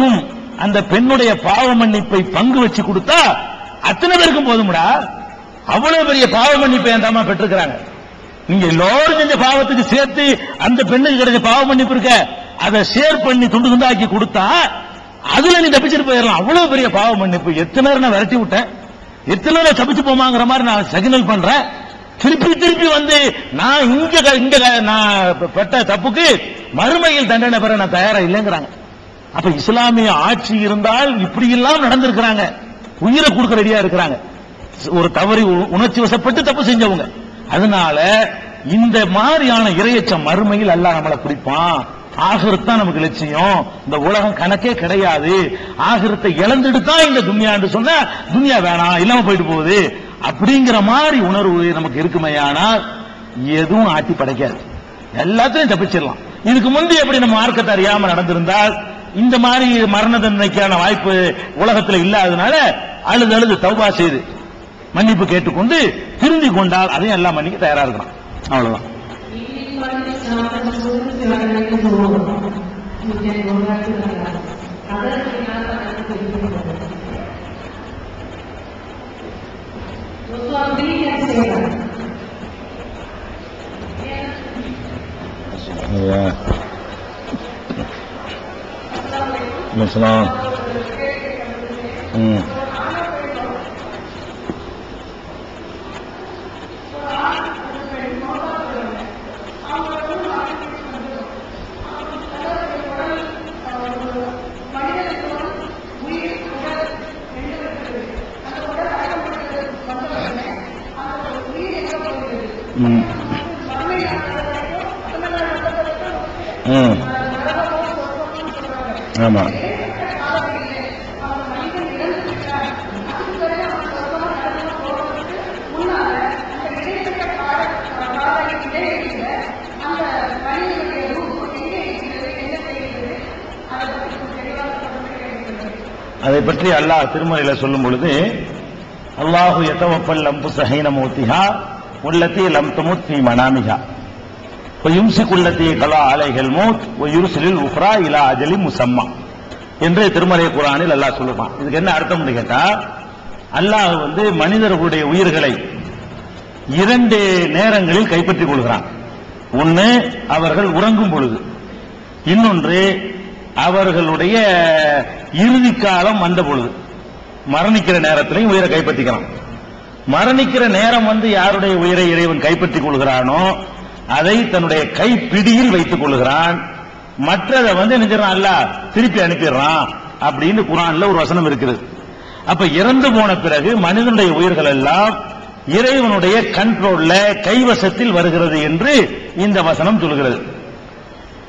எல்லோருக்கும் அந்த பெண்ணுடைய பாவ மன்னிப்பை பங்கு வச்சு கொடுத்தா அத்தனை பேருக்கும் போதும்டா. அவ்வளவு பெரிய பாவ மன்னிப்பை அந்த அம்மா பெற்றிருக்கிறாங்க. நீங்க எல்லோரும் செஞ்ச பாவத்துக்கு சேர்த்து அந்த பெண்ணுக்கு கிடைச்ச பாவ மன்னிப்பு இருக்க அதை ஷேர் பண்ணி துண்டு துண்டாக்கி கொடுத்தா அதுல நீ தப்பிச்சிட்டு போயிடலாம். அவ்வளவு பெரிய பாவ மன்னிப்பு. எத்தனை நேரம் நான் விரட்டி விட்டேன்? எத்தனை நேரம் தப்பிச்சு போமாங்கிற மாதிரி நான் சிக்னல் பண்றேன். திருப்பி திருப்பி வந்து நான் இங்க இங்க நான் பெட்ட பெற்ற தப்புக்கு மறுமையில் தண்டனை பெற நான் தயாரா இல்லைங்கிறாங்க. அப்ப இஸ்லாமிய ஆட்சி இருந்தால் இப்படி எல்லாம் நடந்திருக்கிறாங்க. உயிரை கொடுக்க ரெடியா இருக்கிறாங்க. ஒரு தவறி உ- உணர்ச்சி வசப்பட்டு தப்பு செஞ்சவங்க. அதனால இந்த மாதிரியான இரையச்சம் மறுமையில் அல்லாஹ் நம்மளை குறிப்பான் ஆகிரத்தான் நமக்கு லட்சியம். இந்த உலகம் கணக்கே கிடையாது. ஆகிரத்தை இழந்துட்டு தான் இந்த துன்யான்னு சொன்னா துன்யா வேணாம் இல்லாம போயிட்டு போகுது. அப்படிங்கிற மாதிரி உணர்வு நமக்கு இருக்குமையானால் எதுவும் ஆட்டி படைக்காது. எல்லாத்தையும் தப்பிச்சிடலாம். இதுக்கு முந்தைய எப்படி நம்ம மார்க்கத்தை அறியாம நடந்திருந்தால் இந்த மாதிரி மரண தண்டனைக்கான வாய்ப்பு உலகத்துல இல்லாதனால அழுது அழுது தௌபா செய்து மன்னிப்பு கேட்டுக்கொண்டு திருந்தி கொண்டால் அதையும் எல்லாம் மன்னிக்க தயாரா இருக்கிறான் அவ்வளவுதான். ம் ம். ம். ஆமா. அதை பற்றி அல்லாஹ் திருமறையில சொல்லும் பொழுது அல்லாஹு எத்தவப்பல் லம்பு சஹீன மூத்திஹா உள்ளத்தி லம் தமுத் நீ மனாமிகா யும்சிக்குள்ளத்தி கலா ஆலைகள் மூத் யுருசலில் உஃப்ரா இலா அஜலி முசம்மா. என்று திருமலை குரானில் அல்லாஹ் சொல்லுவான். இதுக்கு என்ன அர்த்தம் கேட்டா அல்லாஹ் வந்து மனிதர்களுடைய உயிர்களை இரண்டு நேரங்களில் கைப்பற்றிக் கொள்கிறான். ஒன்று அவர்கள் உறங்கும் பொழுது. இன்னொன்று அவர்களுடைய இறுதி காலம் வந்த பொழுது. மரணிக்கிற நேரத்திலையும் உயிரை கைப்பற்றிக்கலாம். மரணிக்கிற நேரம் வந்து யாருடைய உயிரை இறைவன் கைப்பற்றிக் கொள்கிறானோ அதை தன்னுடைய கைப்பிடியில் வைத்துக் கொள்கிறான். மற்றதை வந்து நினைச்சிடறான் அல்ல திருப்பி அனுப்பிடுறான். அப்படின்னு குரான்ல ஒரு வசனம் இருக்கிறது அப்ப இறந்து போன பிறகு மனிதனுடைய உயிர்கள் எல்லாம் இறைவனுடைய கண்ட்ரோல்ல கைவசத்தில் வருகிறது என்று இந்த வசனம் சொல்கிறது.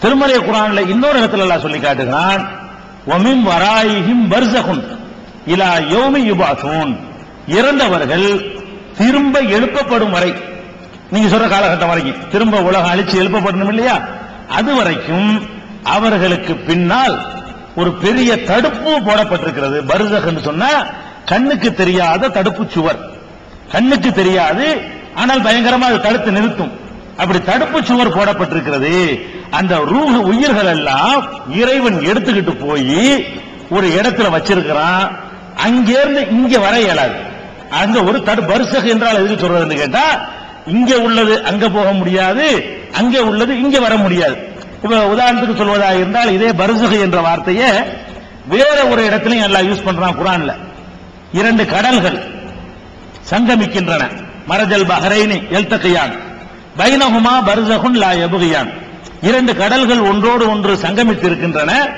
திருமலை குரான்ல இன்னொரு இடத்துல எல்லாம் சொல்லி காட்டுகிறான். ஒமிம் வராயிஹிம் பர்சகுன் இலா யோமி யுபாசூன் இறந்தவர்கள் திரும்ப எழுப்பப்படும் வரை நீங்க சொல்ற காலகட்டம் வரைக்கும் திரும்ப உலகம் அழிச்சு எழுப்பப்படணும் இல்லையா? அது வரைக்கும் அவர்களுக்கு பின்னால் ஒரு பெரிய தடுப்பு போடப்பட்டிருக்கிறது. பர்சகன்னு சொன்னா கண்ணுக்கு தெரியாத தடுப்பு சுவர். கண்ணுக்கு தெரியாது ஆனால் பயங்கரமா அது தடுத்து நிறுத்தும். அப்படி தடுப்பு சுவர் போடப்பட்டிருக்கிறது. அந்த ரூஹ உயிர்கள் எல்லாம் இறைவன் எடுத்துக்கிட்டு போய் ஒரு இடத்துல வச்சிருக்கிறான். அங்கிருந்து இங்க வர இயலாது. அங்க ஒரு தடு பரிசக என்றால் எதுக்கு சொல்றதுன்னு கேட்டா இங்க உள்ளது அங்க போக முடியாது அங்க உள்ளது இங்க வர முடியாது. இப்ப உதாரணத்துக்கு சொல்வதா இருந்தால் இதே பரிசக என்ற வார்த்தையை வேற ஒரு இடத்துலயும் எல்லாம் யூஸ் பண்றான் குரான்ல. இரண்டு கடல்கள் சங்கமிக்கின்றன. மரஜல் பஹரைனி எல்தகையான். பைனகுமா பர்சகுன் லா எபுகையான் இரண்டு கடல்கள் ஒன்றோடு ஒன்று சங்கமித்து இருக்கின்றன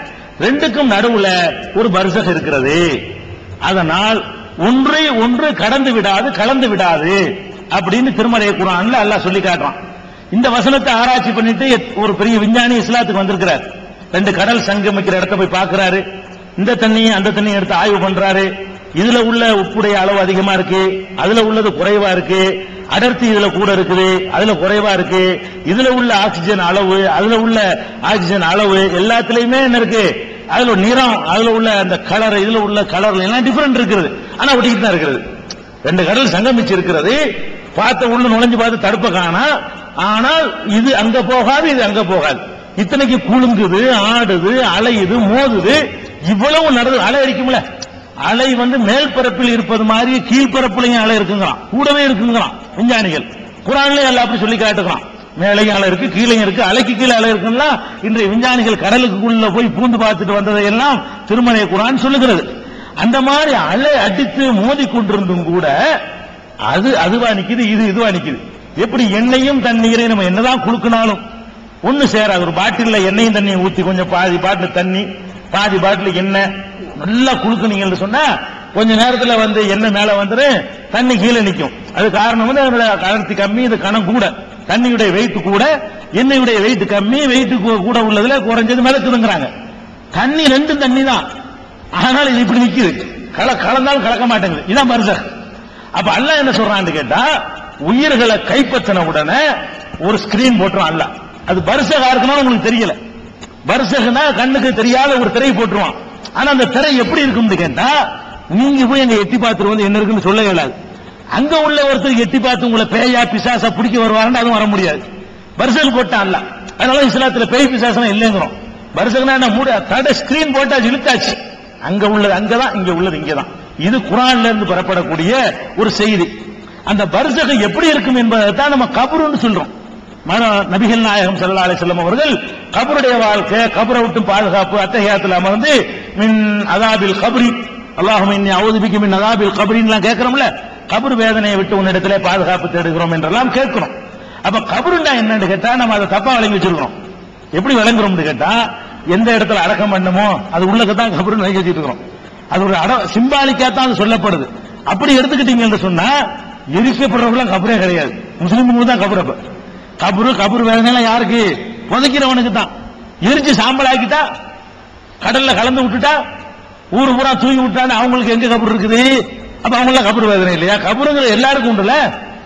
ரெண்டுக்கும் நடுவுல ஒரு பர்சக் இருக்கிறது. அதனால் ஒன்றை ஒன்று கடந்து விடாது கலந்து விடாது அப்படின்னு திருமறை குரான்ல அல்லாஹ் சொல்லி காட்டுறான். இந்த வசனத்தை ஆராய்ச்சி பண்ணிட்டு ஒரு பெரிய விஞ்ஞானி இஸ்லாத்துக்கு வந்திருக்கிறார். ரெண்டு கடல் சங்கமிக்கிற இடத்த போய் பார்க்கிறாரு. இந்த தண்ணியும் அந்த தண்ணியும் எடுத்து ஆய்வு பண்றாரு. இதுல உள்ள உப்புடைய அளவு அதிகமா இருக்கு. அதுல உள்ளது குறைவா இருக்கு. அடர்த்தி இதுல கூட இருக்குது அதுல குறைவா இருக்கு. இதுல உள்ள ஆக்சிஜன் அளவு அதுல உள்ள ஆக்சிஜன் அளவு எல்லாத்துலயுமே என்ன இருக்கு? அதுல நிறம் அதுல உள்ள அந்த கலர் இதுல உள்ள கலர் எல்லாம் டிஃபரெண்ட் இருக்குது. ஆனா ஒட்டிக்கிட்டு தான் இருக்கிறது ரெண்டு கடல் சங்கமிச்சு இருக்கிறது பார்த்த உள்ள நுழைஞ்சு பார்த்து தடுப்ப காணா. ஆனால் இது அங்க போகாது இது அங்க போகாது. இத்தனைக்கு குலுங்குது ஆடுது அலையுது மோதுது. இவ்வளவு நடந்து அலை அடிக்கும்ல? அலை வந்து மேல் பரப்பில் இருப்பது மாதிரி கீழ்பரப்புலையும் அலை இருக்குங்கிறான் கூடவே இருக்குங்கிறான் விஞ்ஞானிகள். குரான்லயே எல்லாம் அப்படி சொல்லி காட்டுகிறான். மேலையும் அலை இருக்கு கீழையும் இருக்கு. அலைக்கு கீழே அலை இருக்குன்னா இன்றைய விஞ்ஞானிகள் கடலுக்குள்ள போய் பூந்து பார்த்துட்டு வந்ததையெல்லாம் திருமலை குரான் சொல்லுகிறது. அந்த மாதிரி அலை அடித்து மோதி கொண்டிருந்தும் கூட அது அதுவா நிக்குது இது இதுவா நிக்குது. எப்படி எண்ணெயும் தண்ணீரையும் நம்ம என்னதான் குளுக்கினாலும் ஒண்ணு சேராது. ஒரு பாட்டில்ல எண்ணெயும் தண்ணியும் ஊத்தி கொஞ்சம் பாதி பாட்டில் தண்ணி பாதி பாட்டில் எண்ணெய் நல்லா குளுக்குனீங்கன்னு சொன்னா கொஞ்ச நேரத்துல வந்து எண்ணெய் மேல வந்துடும் தண்ணி கீழே நிற்கும் அது காரணம் வந்து அதனுடைய அடர்த்தி கம்மி இது கணம் கூட. தண்ணியுடைய வெயிட் கூட எண்ணெயுடைய வெயிட் கம்மி வெயிட் கூட உள்ளதுல குறைஞ்சது மிதக்குதுங்கிறாங்க தண்ணி ரெண்டும் தண்ணி தான். ஆனால் இது இப்படி நிக்குது. கல கலந்தாலும் கலக்க மாட்டேங்குது. இதான் மருதர் அப்ப அல்ல என்ன சொல்றான்னு கேட்டா உயிர்களை கைப்பற்றின உடனே ஒரு ஸ்கிரீன் போட்டுரும் அல்ல. அது பரிசகா இருக்குன்னா உங்களுக்கு தெரியல. பரிசகனா கண்ணுக்கு தெரியாத ஒரு திரை போட்டுருவான். ஆனா அந்த திரை எப்படி இருக்கும்னு கேட்டா நீங்க போய் அங்க எட்டி பார்த்துட்டு வந்து என்ன இருக்குன்னு சொல்ல இயலாது அங்க உள்ள ஒருத்தர் எட்டி பார்த்து உங்களை பேயா பிசாசா பிடிக்க வருவாருன்னு அதுவும் வர முடியாது. பரிசல் போட்டான்ல. அதனால இஸ்லாத்துல பேய் பிசாசனம் இல்லைங்கிறோம். பரிசல்னா என்ன? மூட தடை ஸ்கிரீன் போட்டாச்சு இழுத்தாச்சு. அங்க உள்ளது அங்கதான் இங்க உள்ளது இங்கதான். இது குரான்ல இருந்து பெறப்படக்கூடிய ஒரு செய்தி. அந்த பரிசகம் எப்படி இருக்கும் என்பதை தான் நம்ம கபருன்னு சொல்றோம். நபிகள் நாயகம் ஸல்லல்லாஹு அலி செல்லம் அவர்கள் கபருடைய வாழ்க்கை கபரை விட்டு பாதுகாப்பு அத்தகையத்தில் அமர்ந்து மின் அதாபில் கபரி அல்லாஹும் இன்னி அவுதுபிக்கு மின் அதாபில் கபரின்லாம் கேட்கிறோம்ல கபர் வேதனையை விட்டு உன்னிடத்திலே பாதுகாப்பு தேடுகிறோம் என்றெல்லாம் கேட்கிறோம். அப்ப கபருண்டா என்னன்னு கேட்டா நம்ம அதை தப்பா வழங்கி வச்சிருக்கிறோம். எப்படி விளங்குறோம்னு கேட்டா எந்த இடத்துல அடக்கம் பண்ணுமோ அது உள்ளக்கு தான் கபருன்னு வழங்கி வச்சுட்டு இருக்கிறோம். அது ஒரு அட சிம்பாலிக்கா தான் அது சொல்லப்படுது. அப்படி எடுத்துக்கிட்டீங்கன்னு சொன்னா எரிக்கப்படுறவங்களாம் கபரே கிடையாது. முஸ்லிம்களுக்கு தான் கபர் அப்ப. கபரு கபரு வேதனை யாருக்கு? புதைக்கிறவனுக்கு தான் எரிஞ்சு சாம்பல் ஆக்கிட்டா கடல்ல கலந்து விட்டுட்டா ஊரு பூரா தூங்கி விட்டான்னு அவங்களுக்கு எங்க கபர் இருக்குது? அப்ப அவங்கள கபர் வேதனை இல்லையா? கபருங்கிற எல்லாருக்கும் உண்டுல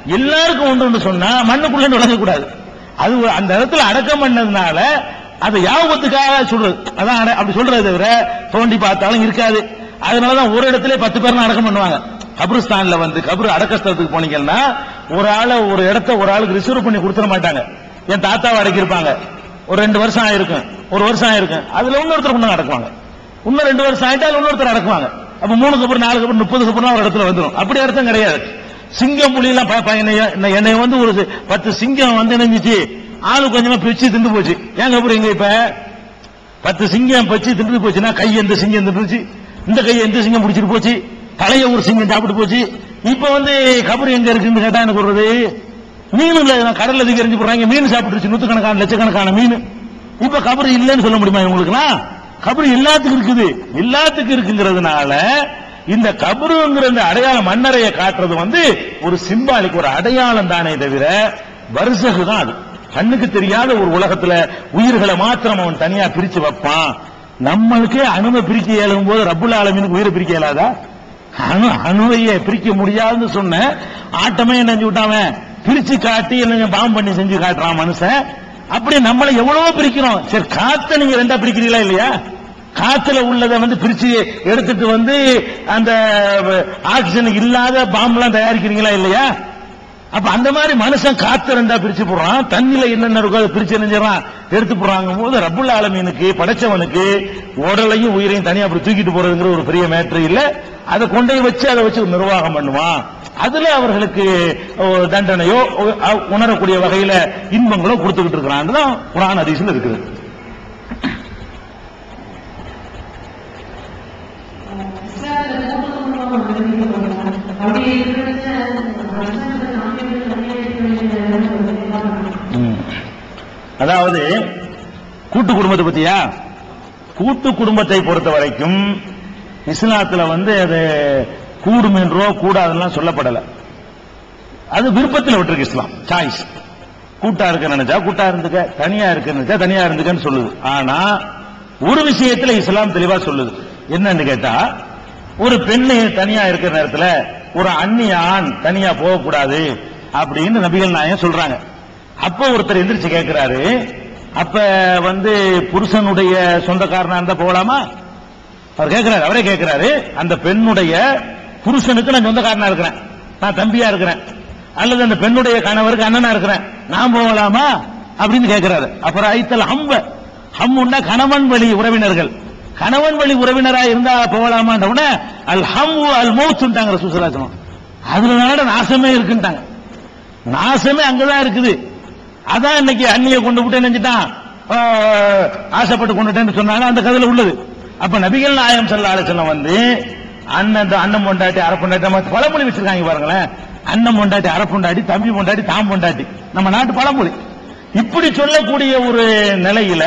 எல்லாருக்கும் உண்டுன்னு சொன்னா மண்ணுக்குள்ள நுழைய கூடாது அது ஒரு- அந்த இடத்துல அடக்கம் பண்ணதுனால அது யாபத்துக்காக சொல்றது அதான் அப்படி சொல்றது தவிர தோண்டி பார்த்தாலும் இருக்காது. அதனாலதான் ஒரு இடத்துல பத்து பேர் அடக்கம் பண்ணுவாங்க. கபிரிஸ்தான்ல வந்து கபர் அடக்கஸ்தலத்துக்கு போனீங்கன்னா ஒரு ஆளை ஒரு இடத்த ஒரு ஆளுக்கு ரிசர்வ் பண்ணி கொடுத்துட மாட்டாங்க. என் தாத்தாவை அடக்கியிருப்பாங்க ஒரு ரெண்டு வருஷம் ஆயிருக்கும். ஒரு வருஷம் ஆயிருக்கும். அதுல இன்னொருத்தர் கொண்டு அடக்குவாங்க இன்னும் ரெண்டு வருஷம் ஆயிட்டா இன்னொருத்தர் அடக்குவாங்க அப்ப மூணு அப்புறம் நாலு அப்புறம் முப்பது அப்புறம் ஒரு இடத்துல வந்துடும் அப்படி அர்த்தம் கிடையாது. சிங்கம் புலியெல்லாம் பாப்பா என்னைய என்ன- வந்து ஒரு பத்து சிங்கம் வந்து நினைஞ்சிச்சு ஆளு கொஞ்சமா பிச்சு திண்டு போச்சு. ஏங்க கபர் இப்ப? பத்து சிங்கம் பச்சு திண்டு போச்சுன்னா கை எந்த சிங்கம் திண்டுச்சு இந்த கை எந்த சிங்கம் பிடிச்சிட்டு போச்சு? பழைய ஒரு சிங்கம் சாப்பிட்டு போச்சு. இப்ப வந்து கபர் எங்க இருக்குன்னு கேட்டா என்ன சொல்றது? மீன் இல்ல நான் கடல்ல தூக்கி எறிஞ்சு போடுறாங்க. மீன் சாப்பிட்டுருச்சு நூத்துக்கணக்கான லட்சக்கணக்கான மீன். இப்ப கபர் இல்லைன்னு சொல்ல முடியுமா இவங்களுக்குலாம் கபர் எல்லாத்துக்கும் இருக்குது. எல்லாத்துக்கும் இருக்குங்கிறதுனால இந்த கபருங்கிற இந்த அடையாளம் மண்ணறைய காட்டுறது வந்து ஒரு சிம்பாலிக் ஒரு அடையாளம் தானே தவிர வருசகு தான் அது. கண்ணுக்கு தெரியாத ஒரு உலகத்துல உயிர்களை மாத்திரம் அவன் தனியா பிரிச்சு வைப்பான். நம்மளுக்கே அணுவை பிரிக்க இயலும் போது ரப்புல் ஆலமீனுக்கு உயிரை பிரிக்க இயலாதா? அணு அணுவைய பிரிக்க முடியாதுன்னு சொன்ன ஆட்டமே என்ன செஞ்சு விட்டாவன் பிரிச்சு காட்டி என்ன பாம்பு பண்ணி செஞ்சு காட்டுறான் மனுஷன். அப்படி நம்மளை எவ்வளவோ பிரிக்கிறோம். சரி காத்த நீங்க ரெண்டா பிரிக்கிறீங்களா இல்லையா? காத்துல உள்ளதை வந்து பிரிச்சு எடுத்துட்டு வந்து அந்த ஆக்சிஜன் இல்லாத பாம்பெல்லாம் தயாரிக்கிறீங்களா இல்லையா? அப்ப அந்த மாதிரி மனுஷன் காத்து ரெண்டா பிரிச்சு போடுறான். தண்ணில என்னென்ன இருக்கோ அதை பிரிச்சு நினைஞ்சான் எடுத்து போறாங்க போது ரப்புல் ஆலமீனுக்கு படைச்சவனுக்கு உடலையும் உயிரையும் தனியா அப்படி தூக்கிட்டு போறதுங்கிற ஒரு பெரிய மேட்ரு இல்ல. அதை கொண்டே வச்சு அதை வச்சு நிர்வாகம் பண்ணுவான். அதுல அவர்களுக்கு தண்டனையோ உணரக்கூடிய வகையில இன்பங்களோ கொடுத்துக்கிட்டு இருக்கிறான். தான் குரான் அதிசல் இருக்குது. அப்படி அதாவது கூட்டு குடும்பத்தை பத்தியா? கூட்டு குடும்பத்தை பொறுத்த வரைக்கும் இஸ்லாத்துல வந்து அது கூடும் என்றோ கூடாதுலாம் சொல்லப்படல. அது விருப்பத்தில் விட்டுருக்கு இஸ்லாம். சாய்ஸ் கூட்டா இருக்க நினைச்சா கூட்டா இருந்துக்க தனியா இருக்க நினைச்சா தனியா இருந்துக்கன்னு சொல்லுது. ஆனா ஒரு விஷயத்துல இஸ்லாம் தெளிவா சொல்லுது. என்னன்னு கேட்டா ஒரு பெண்ணு தனியா இருக்கிற நேரத்துல ஒரு அந்நிய ஆண் தனியா போகக்கூடாது அப்படின்னு நபிகள் நாயகம் சொல்றாங்க. அப்ப ஒருத்தர் எந்திரிச்சு கேட்கிறாரு அப்ப வந்து புருஷனுடைய சொந்தக்காரனா இருந்தா போகலாமா அவர் கேட்கிறாரு அவரே கேட்கிறாரு அந்த பெண்ணுடைய புருஷனுக்கு நான் சொந்தக்காரனா இருக்கிறேன். நான் தம்பியா இருக்கிறேன். அல்லது அந்த பெண்ணுடைய கணவருக்கு அண்ணனா இருக்கிறேன். நான் போகலாமா அப்படின்னு கேட்கிறாரு அப்புறம் ஐத்தல் ஹம்ப ஹம்முன்னா கணவன் வழி உறவினர்கள். கணவன் வழி உறவினரா இருந்தா போகலாமான்ற உடனே அல் ஹம் அல் மௌத்துட்டாங்க ரசூசலாசனம் அதனால நாசமே இருக்குன்ட்டாங்க. நாசமே அங்கதான் இருக்குது. அதான் இன்னைக்கு அண்ணிய கொண்டு விட்டு நினைச்சுட்டான். ஆசைப்பட்டு கொண்டுட்டேன்னு சொன்னாங்க அந்த கதையில உள்ளது. அப்ப நபிகள் நாயம் செல்ல ஆலோசனை வந்து அண்ணன் அண்ணன் பொண்டாட்டி அரப்பொண்டாட்டி நம்ம பழமொழி வச்சிருக்காங்க பாருங்களேன். அண்ணன் பொண்டாட்டி அரப்பொண்டாட்டி தம்பி பொண்டாட்டி தாம் பொண்டாட்டி. நம்ம நாட்டு பழமொழி. இப்படி சொல்லக்கூடிய ஒரு நிலையில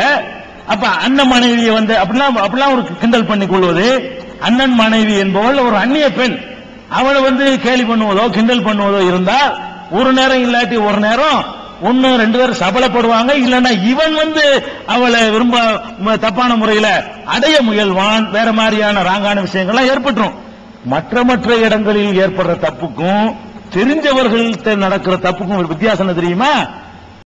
அப்ப அண்ணன் மனைவியை வந்து அப்படிலாம் அப்படிலாம் ஒரு கிண்டல் பண்ணி கொள்வது அண்ணன் மனைவி என்பவள் ஒரு அந்நிய பெண். அவளை வந்து கேலி பண்ணுவதோ கிண்டல் பண்ணுவதோ இருந்தால் ஒரு நேரம் இல்லாட்டி ஒரு நேரம் ஒன்னு ரெண்டு பேரும் சபலப்படுவாங்க. இல்லைன்னா இவன் வந்து அவளை விரும்ப தப்பான முறையில அடைய முயல்வான். வேற மாதிரியான ராங்கான விஷயங்கள்லாம் ஏற்பட்டுரும். மற்ற மற்ற இடங்களில் ஏற்படுற தப்புக்கும் தெரிஞ்சவர்கள்ட்ட நடக்கிற தப்புக்கும் ஒரு வித்தியாசம் என்ன தெரியுமா?